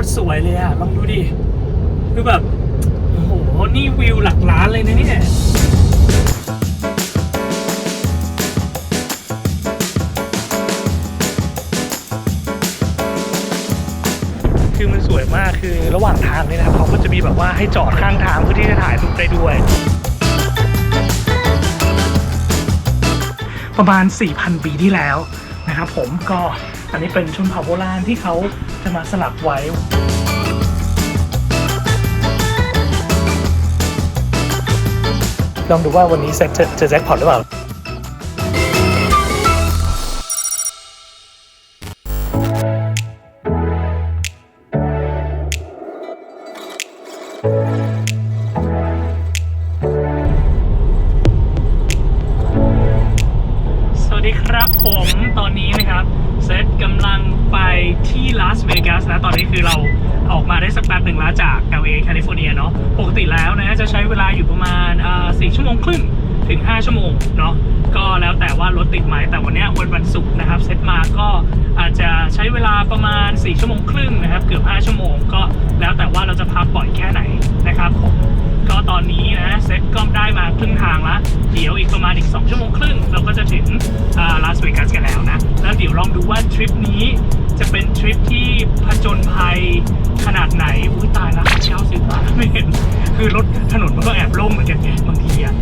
ตรสวยเลยอะลองดูดิ คือแบบ โอ้โห นี่วิวหลักล้านเลยนะเนี่ยคือมันสวยมากคือระหว่างทางเนี่ยนะครับเขาก็จะมีแบบว่าให้จอดข้างทางเพื่อที่จะถ่ายรูปได้ด้วย ประมาณ 4,000 ปีที่แล้วนะครับผมก็ อันนี้เป็นชนเผ่าโบราณที่เขาจะมาสลักไว้ลองดูว่าวันนี้แซ็คจะจะแจ็คพอตหรือเปล่า ลาอยู่ประมาณสี่ชั่วโมงครึ่ง ถึง 5 ชั่วโมงเนาะก็แล้วแต่ว่ารถติดไหมแต่วันนี้วันวันศุกร์นะครับเซตมาก็อาจจะใช้เวลาประมาณ 4 ชั่วโมงครึ่งนะครับเกือบ 5 ชั่วโมง ก็แล้วแต่ว่าเราจะพักบ่อยแค่ไหนนะครับผมก็ตอนนี้นะเซ็ตก็ได้มาครึ่งทางละเดี๋ยวอีกประมาณอีก 2 ชั่วโมงครึ่ง เราก็จะถึงลาสเวกัสกันแล้วนะ แล้วเดี๋ยวลองดูว่าทริปนี้จะเป็นทริปที่ผจญภัยขนาดไหนอุ้ยตายล้วเช้าสิบบาทไม่เห็นคือรถถนนมันก็แอบโล่งเหมือนกันไงบางทีอะ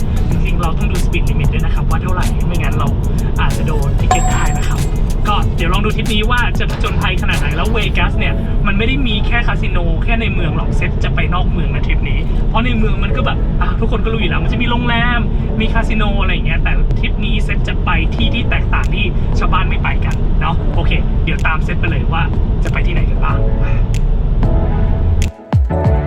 เราต้องดูสปีดลิมิตด้วยนะครับ ว่าเท่าไหร่ไม่งั้นเราอาจจะโดนทิเก็ตได้นะครับ ก็เดี๋ยวลองดูทริปนี้ว่าจะผจญภัยขนาดไหนแล้วเวกัสเนี่ยมันไม่ได้มีแค่คาสิโนแค่ในเมืองหรอกเซ็ตจะไปนอกเมืองนะทริปนี้ เพราะในเมืองมันก็แบบอะทุกคนก็รู้อยู่แล้วมันจะมีโรงแรมมีคาสิโนอะไรอย่างเงี้ยแต่ทริปนี้เซ็ตจะไปที่ที่แตกต่างที่ชาวบ้านไม่ไปกันเนาะโอเค เดี๋ยวตามเซ็ตไปเลยว่าจะไปที่ไหนกันบ้างโค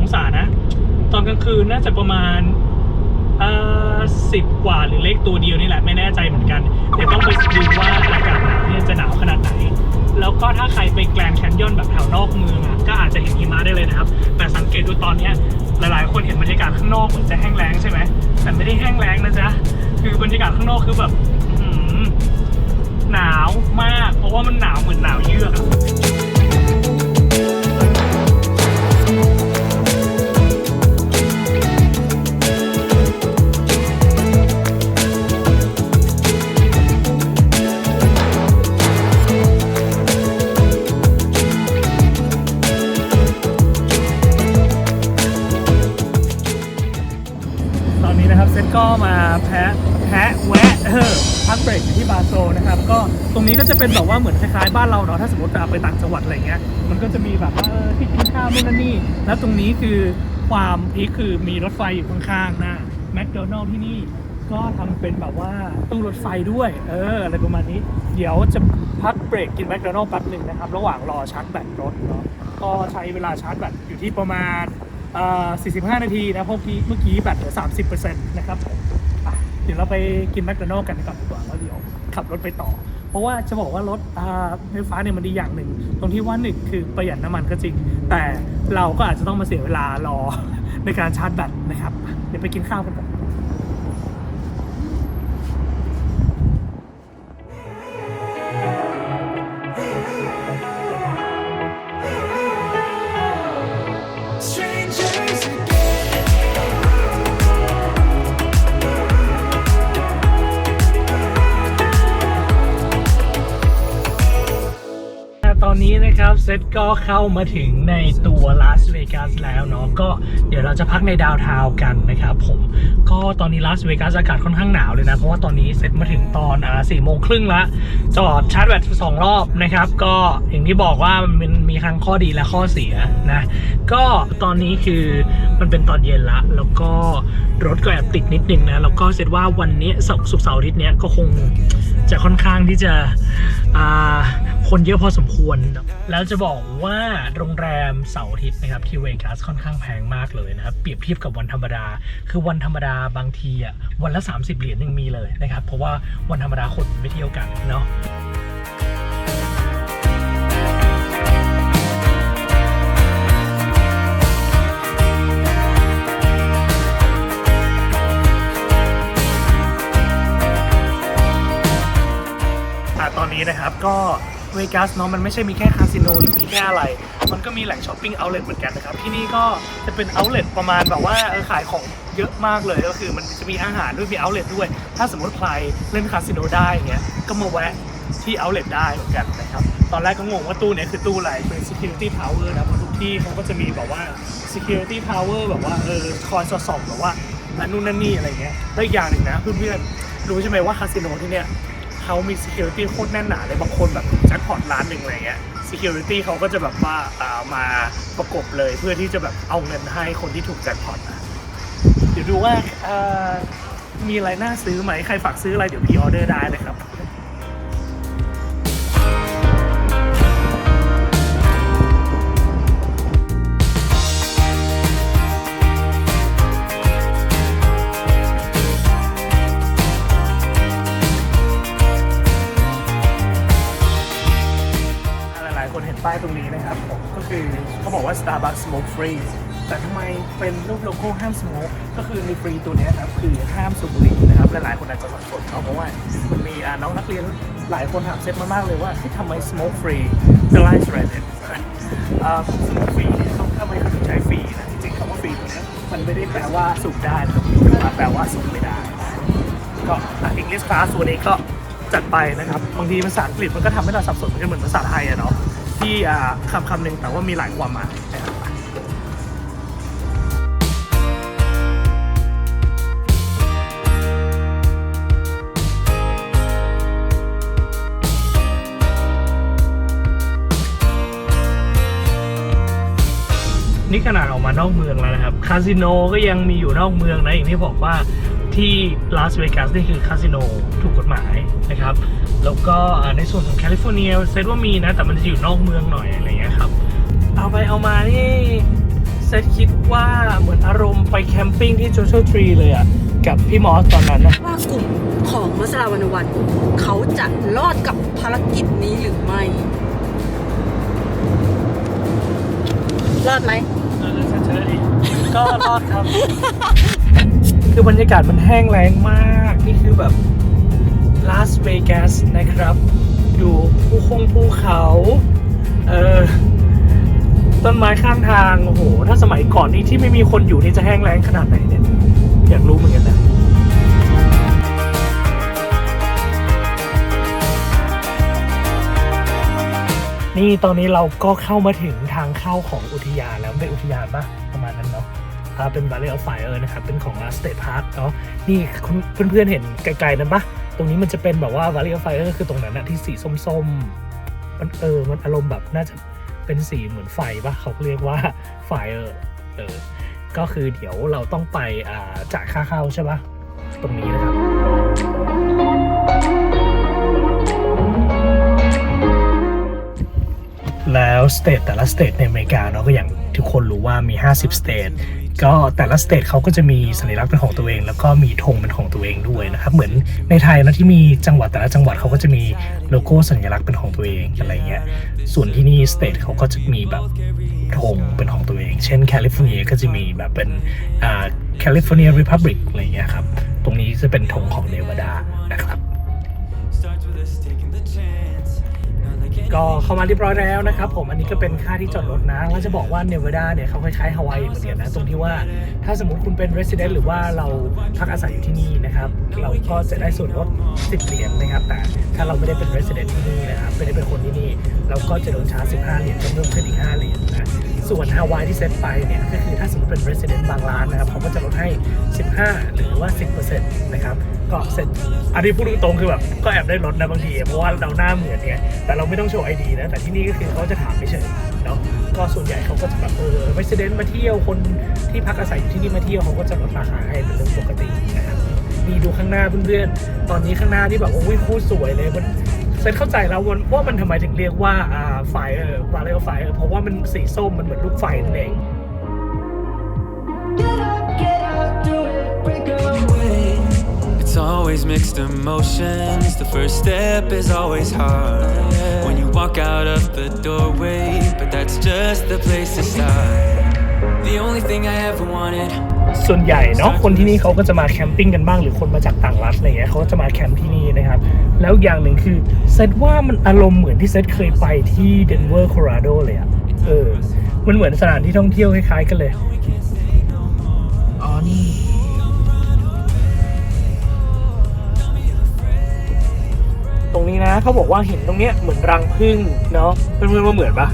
องศานะ ตอนกลางคืนน่าจะประมาณสิบกว่าหรือเลขตัวเดียวนี่แหละไม่แน่ใจเหมือนกันเดี๋ยวต้องไปดูว่าอากาศหนาวเนี่ยจะหนาวขนาดไหน แล้วก็ถ้าใครไปแกลนแคนยอนแบบแถวนอกเมืองอะก็อาจจะเห็นหิมะได้เลยนะครับ แต่สังเกตดูตอนเนี้ยหลายๆ คนเห็นบรรยากาศข้างนอกเหมือนจะแห้งแล้งใช่ไหมแต่ไม่ได้แห้งแล้งนะจ๊ะคือบรรยากาศข้างนอกคือแบบอื้อหือหนาวมาก เพราะว่ามันหนาวเหมือนหนาวเยือกอะ คล้ายๆบ้านเราเนาะถ้าสมมติเราไปต่างจังหวัดอะไรเงี้ยมันก็จะมีแบบว่าเออที่กินข้าวนู่นนั่นนี่ แล้วตรงนี้คือความพีคคือมีรถไฟอยู่ข้างๆหน้าแมคโดนัลล์ที่นี่ก็ทำเป็นแบบว่าตู้รถไฟด้วย เออ อะไรประมาณนี้ เดี๋ยวจะพักเบรกกินแมคโดนัลล์แป๊บหนึ่งนะครับ ระหว่างรอชาร์จแบตรถเนาะก็ใช้เวลาชาร์จแบตอยู่ที่ประมาณเอ่อ45 นาทีนะเพราะเมื่อกี้เมื่อกี้แบตเหลือ 30%นะครับผมเดี๋ยวเราไปกินแมคโดนัลล์กันก่อนดีกว่าแล้วเดี๋ยวขับรถไปต่อ เพราะว่าจะบอกว่ารถไฟฟ้าเนี่ยมันดีอย่างหนึ่ง ตรงที่ว่าหนึ่งคือประหยัดน้ำมันก็จริง แต่เราก็อาจจะต้องมาเสียเวลารอในการชาร์จแบตนะครับ เดี๋ยวไปกินข้าวกันก่อน นะครับเซตก็เข้ามาถึงในตัวลาสเวกัสแล้วเนาะก็เดี๋ยวเราจะพักในดาวทาวกันนะครับผมก็ตอนนี้ลาสเวกัสอากาศค่อนข้างหนาวเลยนะ เพราะว่าตอนนี้เซตมาถึงตอนอ่าสี่โมงครึ่งละจอดชาร์จแบตสองรอบนะครับ ก็อย่างที่บอกว่ามันมีทั้งข้อดีและข้อเสียนะก็ตอนนี้คือมันเป็นตอนเย็นละ แล้วก็รถก็แอบติดนิดนึงนะแล้วก็เสร็จว่าวันนี้ศุกร์ศุกเสาร์อาทิตย์เนี้ยก็คงจะค่อนข้างที่จะคนเยอะพอสมควรแล้วจะบอกว่าโรงแรมเสาร์อาทิตย์นะครับที่เวกัสค่อนข้างแพงมากเลยนะครับ เปรียบเทียบกับวันธรรมดา คือวันธรรมดาบางทีอะวันละ 30 เหรียญยังมีเลยนะครับ เพราะว่าวันธรรมดาคนไม่เที่ยวกันเนาะอะตอนนี้นะครับก็ เวกัสเนาะมันไม่ใช่มีแค่คาสิโนหรือมีแค่อะไร มันก็มีแหล่งช้อปปิ้งเอาท์เลทเหมือนกันนะครับ ที่นี่ก็จะเป็นเอาท์เลทประมาณแบบว่าเออขายของเยอะมากเลยก็คือมันจะมีอาหารด้วยมีเอาท์เลทด้วย ถ้าสมมติใครเล่นคาสิโนได้เงี้ยก็มาแวะที่เอาท์เลทได้เหมือนกันนะครับ ตอนแรกก็งงว่าตู้เนี้ยคือตู้อะไรเป็น security power นะเพราะทุกที่เขาก็จะมีแบบว่า security power แบบว่าเออคอยสอดส่องแบบว่าอันนู่นนั่นนี่อะไรเงี้ยแล้วอีกอย่างหนึ่งนะเพื่อนๆรู้ใช่ไหมว่าคาสิโนที่เนี้ย เขามี security โคตรแน่นหนาเลยบางคนแบบแจ็คพอตล้านหนึ่งอะไรเงี้ย security เขาก็จะแบบว่าอ่ามาประกบเลยเพื่อที่จะแบบเอาเงินให้คนที่ถูกแจ็คพอตนะเดี๋ยวดูว่ามีอะไรน่าซื้อไหมใครฝากซื้ออะไรเดี๋ยวพีออเดอร์ได้เลยครับ แต่ทำไมเป็นรูปโลโก้ห้าม smoke ก็คือในฟรีตัวนี้ครับคือห้ามสูบบุหรี่นะครับหลายๆคนอาจจะสับสนเนาเพราะว่ามันมีน้องนักเรียนหลายคนถามเซตมามากเลยว่าที่ทำไม smoke free จะไล่สเรดเดอ่า smoke free เนี่ยต้องทำไมเขาถึงใช้ฟรีนะจริงๆคำว่าฟรีตัวนี้มันไม่ได้แปลว่าสูบได้นะครับมันแปลว่าสูบไม่ได้ ก็อังกฤษคลาสตัวนี้ก็จัดไปนะครับบางทีภาษาอังกฤษมันก็ทำให้เราสับสนมันก็เหมือนภาษาไทยอะเนาะที่คำคำหนึ่งแต่ว่ามีหลายความหมาย นี่ขนาดออกมานอกเมืองแล้วนะครับ คาสิโนก็ยังมีอยู่นอกเมืองนะอย่างที่บอกว่าที่ลาสเวกัสนี่คือคาสิโนถูกกฎหมายนะครับ แล้วก็ในส่วนของแคลิฟอร์เนียเซตว่ามีนะ แต่มันจะอยู่นอกเมืองหน่อยอะไรเงี้ยครับ เอาไปเอามานี่เซตคิดว่าเหมือนอารมณ์ไปแคมปิ้งที่โจโ t ทรีเลยอะกับพี่มอสตอนนั้นนะว่ากลุ่มของมัสลาวันวัน เขาจะรอดกับภารกิจนี้หรือไม่ รอดไหม เออเฉยๆก็รอดครับ คือบรรยากาศมันแห้งแล้งมาก นี่คือแบบลาสเวกัสนะครับ ดูภูคงภูเขา เออต้นไม้ข้างทาง โอ้โห ถ้าสมัยก่อนนี่ที่ไม่มีคนอยู่นี่จะแห้งแล้งขนาดไหนเนี่ย อยากรู้ นี่ตอนนี้เราก็เข้ามาถึงทางเข้าของอุทยานแล้วเป็นอุทยานปะประมาณนั้นเนาะเป็น Valley of Fire นะครับ เป็นของ Last State Park เนาะนี่เพื่อนๆเห็นไกลๆนั้นปะตรงนี้มันจะเป็นแบบว่า Valley of Fire ก็คือตรงนั้นนะที่สีส้มๆ มันเออ มันอารมณ์แบบน่าจะเป็นสีเหมือนไฟปะเขาเรียกว่า Fire เออ ก็คือเดี๋ยวเราต้องไปจ่ายค่าเข้าใช่ปะตรงนี้นะครับ แล้วสเตทแต่ละสเตทในอเมริกาเนาะก็อย่างทุกคนรู้ว่ามี 50สเตทก็แต่ละสเตทเขาก็จะมีสัญลักษณ์เป็นของตัวเอง แล้วก็มีธงเป็นของตัวเองด้วยนะครับ เหมือนในไทยนะที่มีจังหวัดแต่ละจังหวัดเขาก็จะมีโลโก้สัญลักษณ์เป็นของตัวเองอะไรเงี้ยส่วนที่นี่สเตทเขาก็จะมีแบบธงเป็นของตัวเอง เช่นแคลิฟอร์เนียก็จะมีแบบเป็นแคลิฟอร์เนียริพับลิกอะไรเงี้ยครับตรงนี้จะเป็นธงของเนวาดานะครับ ก็เข้ามาเรียบร้อยแล้วนะครับผมอันนี้ก็เป็นค่าที่จอดรถนะแล้วจะบอกว่าเนวาดาเนี่ยเขาคล้ายๆฮาวายเหมือนกันนะตรงที่ว่าถ้าสมมติคุณเป็น resident หรือว่าเราพักอาศัยอยู่ที่นี่นะครับเราก็จะได้ส่วนลด 10 เหรียญนะครับแต่ถ้าเราไม่ได้เป็น resident ที่นี่นะครับไม่ได้เป็นคนที่นี่เราก็จะโดนชาร์จ15 เหรียญ ส่วนฮาวายที่เซ็ตไปเนี่ยก็คือถ้าสมมติเป็น resident บางร้านนะครับเขาก็จะลดให้ 15 หรือว่า 10%นะครับก็เซ็ตอันนี้พูดตรงๆคือแบบก็แอบได้ลดนะบางที เพราะว่าเราหน้าเหมือนไงแต่เราไม่ต้องโชว์ไอดีนะแต่ที่นี่ก็คือเขาจะถามไม่เฉยเนาะก็ส่วนใหญ่เขาก็จะแบบเออ resident มาเที่ยวคนที่พักอาศัยอยู่ที่นี่มาเที่ยวเขาก็จะลดราคาให้เป็นเรื่องปกตินะครับนี่ดูข้างหน้าเพื่อนๆตอนนี้ข้างหน้าที่แบบว่าอุ้ยโคตรสวยเลยมัน เซนเข้าใจแล้วว่าว่ามันทำไมถึงเรียกว่าอ่าไฟเออวาเลอไฟเออเพราะว่ามันสีส้มมันเหมือนลูกไฟนั่นเอง Get up, get up, do it, break away. It's always mixed emotions. The first step is always hard. When you walk out of the doorway, but that's just the place to start. The only thing I ever wanted. ส่วนใหญ่เนาะคนที่นี่เขาก็จะมาแคมปิ้งกันบ้างหรือคนมาจากต่างรัฐอะไรเงี้ยเขาก็จะมาแคมป์ที่นี่นะครับ แล้วอย่างหนึ่งคือเซตว่ามันอารมณ์เหมือนที่เซตเคยไปที่เดนเวอร์โคโลราโดเลยอะเออมันเหมือนสถานที่ท่องเที่ยวคล้ายๆกันเลยอ๋อนี่ตรงนี้นะเขาบอกว่าเห็นตรงเนี้ยเหมือนรังผึ้งเนาะเพื่อนๆว่าเหมือนปะ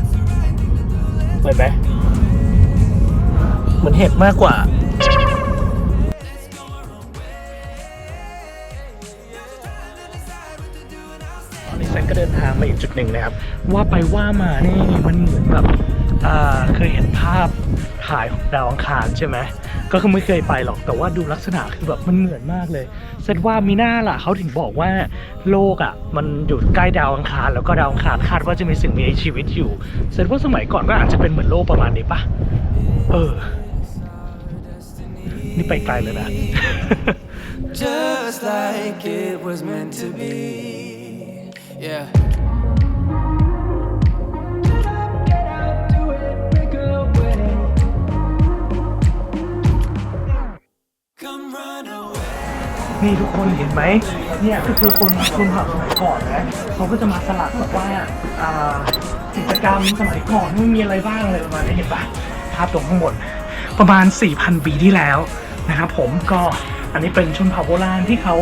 เหมือนไหมเหมือนเห็ดมากกว่า จุดหนึ่งนะครับ ว่าไปว่ามานี่มันเหมือนแบบอ่าเคยเห็นภาพถ่ายของดาวอังคารใช่ไหมก็คือไม่เคยไปหรอกแต่ว่าดูลักษณะคือแบบมันเหมือนมากเลยเซนว่ามีหน้าล่ะเขาถึงบอกว่าโลกอะมันอยู่ใกล้ดาวอังคารแล้วก็ดาวอังคารคาดว่าจะมีสิ่งมีชีวิตอยู่เซนว่าสมัยก่อนก็อาจจะเป็นเหมือนโลกประมาณนี้ปะเออ นี่ไปไกลเลยนะ Just like it was meant to be. Yeah. นี่ทุกคนเห็นไหมเนี่ยก็คือคนคนผับสมัยก่อนนะเขาก็จะมาสลักแบบว่าอ่ากิจกรรมสมัยก่อนมันมีอะไรบ้างอะไรประมาณนี้เห็นปะภาพตรงข้างบนประมาณ 4,000 ปีที่แล้วนะครับผมก็อันนี้เป็นชนเผ่าโบราณที่เขา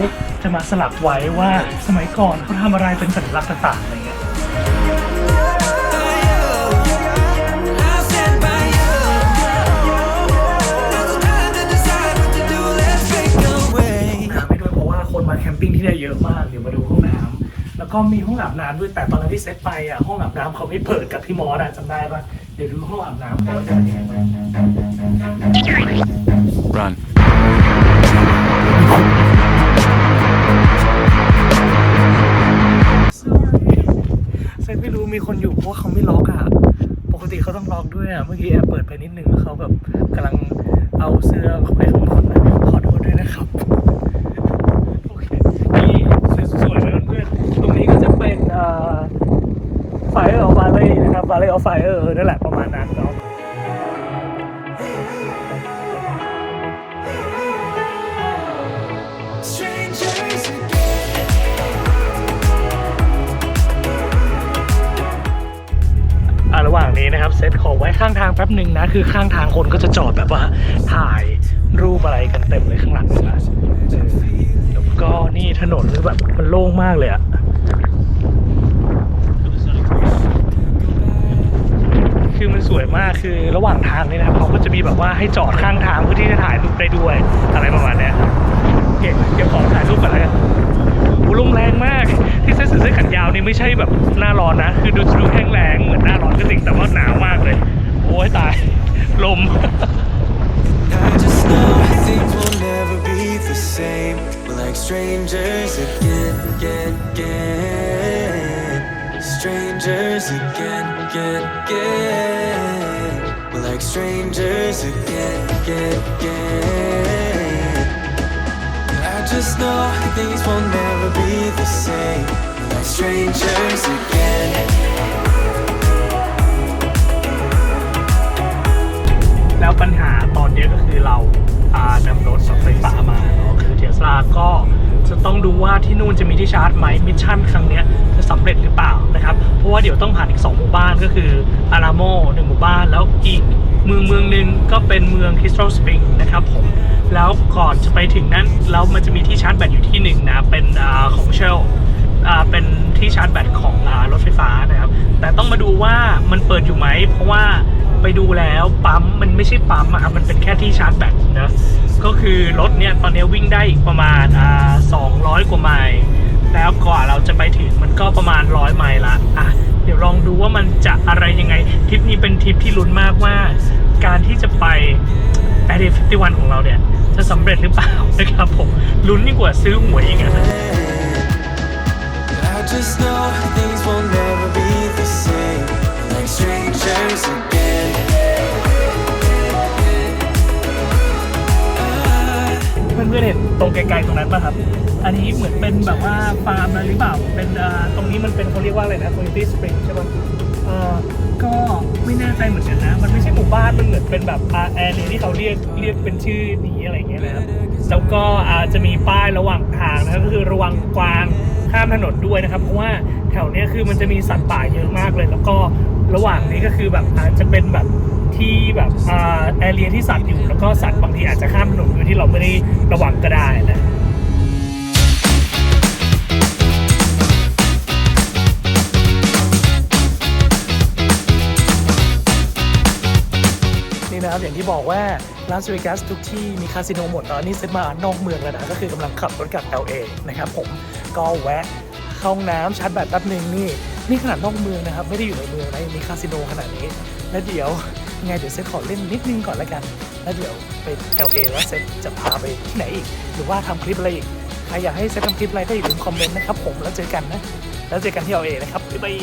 จะมาสลักไว้ว่าสมัยก่อนเขาทำอะไรเป็นสัญลักษณ์ต่างๆอะไรเงี้ย มาแคมปิ้งที่นี่เยอะมาก เดี๋ยวมาดูห้องน้ำแล้วก็มีห้องอาบน้ำด้วยแต่ตอนนั้นที่เซตไปอะห้องอาบน้ำเขาไม่เปิดกับพี่มอสอะจำได้ปะเดี๋ยวดูห้องอาบน้ำก่อนว่าจะเป็นยังไง Run. เซตไม่รู้มีคนอยู่เพราะว่าเขาไม่ล็อกอะ ปกติเขาต้องล็อกด้วยอะ เมื่อกี้แอบเปิดไปนิดนึงแล้วเขาแบบกำลังเอาเสื้อเข้าไปข้างบนนะขอโทษด้วยนะครับ โอเค นี่สวยๆเลยเพื่อนๆตรงนี้ก็จะเป็นเอ่อ Fire of Valley นะครั บ Valley of Fire เออนั่นแหละประมาณนั้นเนาะ Strangers again. อะระหว่างนี้นะครับ เซตของไว้ข้างทางแป๊บหนึ่งนะ คือข้างทางคนก็จะจอดแบบว่าถ่ายรูปอะไรกันเต็มเลยข้างหลังนะเออแล้วก็นี่ถนนคือแบบมันโล่งมากเลยอะคือมัน สวยมากคือระหว่างทางนี่นะครับเขาก็จะมีแบบว่าให้จอดข้างทางเพื่อที่จะถ่ายรูปได้ด้วยอะไรประมาณนี้ครับโอเคเดี๋ยวขอถ่ายรูปก่อนแล้วกันโอ้ลมแรงมากที่เสื้อเสื้อแขนยาวนี่ไม่ใช่แบบหน้าร้อนนะ คือดูดูแห้งแรงเหมือนหน้าร้อนก็จริงแต่ว่าหนาวมากเลย โอ้ยตาย ลม like strangers again, again, again. Strangers again, again, again. We're like strangers again, again, again. I just know things will never be the same. We're like strangers again. แล้วปัญหาตอนนี้ก็คือเราอ่านำรถสับไฟฟ้ามาเนาะคือเทสลาก็ จะต้องดูว่าที่นู่นจะมีที่ชาร์จไหมมิชชั่นครั้งนี้จะสำเร็จหรือเปล่านะครับเพราะว่าเดี๋ยวต้องผ่านอีก 2 หมู่บ้านก็คืออาราโมหนึ่งหมู่บ้านแล้วอีกเมืองเมืองหนึ่งก็เป็นเมืองคริสตัลสปริงนะครับผมแล้วก่อนจะไปถึงนั้นแล้วมันจะมีที่ชาร์จแบตอยู่ที่หนึ่งนะเป็นอของเชลเป็นที่ชาร์จแบตของอรถไฟฟ้านะครับแต่ต้องมาดูว่ามันเปิดอยู่ไหมเพราะว่า ไปดูแล้วปั๊มมันไม่ใช่ปั๊มอะครับมันเป็นแค่ที่ชาร์จแบตนะก็คือรถเนี่ยตอนนี้วิ่งได้อีกประมาณอ่า200กว่าไมล์แล้วกว่าเราจะไปถึงมันก็ประมาณ100ไมล์ละอะเดี๋ยวลองดูว่ามันจะอะไรยังไงทริปนี้เป็นทริปที่ลุ้นมากว่า การที่จะไปแปดเดย์ฟิฟตี้วันของเราเนี่ย จะสำเร็จหรือเปล่านะครับผมลุ้นยิ่งกว่าซื้อหวยอีกอะ I just know things will never be the same. Like strangers again. เพื่อนๆเห็นตรงไกลๆตรงนั้นป่ะครับ อันนี้เหมือนเป็นแบบว่าฟาร์มอะไรหรือเปล่า เป็นตรงนี้มันเป็นเขาเรียกว่าอะไรนะ community spring ใช่ป่ะเออก็ไม่แน่ใจเหมือนกันนะ มันไม่ใช่หมู่บ้าน มันเหมือนเป็นแบบอาแอร์ที่เขาเรียกเรียกเป็นชื่อนี้อะไรอย่างเงี้ยนะครับแล้วก็อาจจะมีป้ายระหว่างทางนะก็คือระวังกวางข้ามถนนด้วยนะครับ เพราะว่าแถวเนี้ยคือมันจะมีสัตว์ป่าเยอะมากเลย แล้วก็ ระหว่างนี้ก็คือแบบอาจจะเป็นแบบที่แบบอ่าแอเรียที่สัตว์อยู่แล้วก็สัตว์บางทีอาจจะข้ามถนนโดยที่เราไม่ได้ระวังก็ได้นะนี่นะครับอย่างที่บอกว่าลาสเวกัสทุกที่มีคาสิโนหมดตอนนี้เซตมานอกเมืองแล้วนะก็คือกำลังขับรถกลับ LA นะครับผมก็แวะเข้าห้องน้ำชาร์จแบตแป๊บหนึงนี่ นี่ขนาดนอกเมืองนะครับ ไม่ได้อยู่ในเมืองนะยังมีคาสิโนขนาดนี้ แล้วเดี๋ยวไงเดี๋ยวเซตขอเล่นนิดนึงก่อนละกัน แล้วเดี๋ยวไป LA แล้วเซตจะพาไปที่ไหนอีก หรือว่าทำคลิปอะไรอีก ใครอยากให้เซตทำคลิปอะไรก็อย่าลืมคอมเมนต์นะครับผมแล้วเจอกันนะ แล้วเจอกันที่ LA นะครับบ๊ายบาย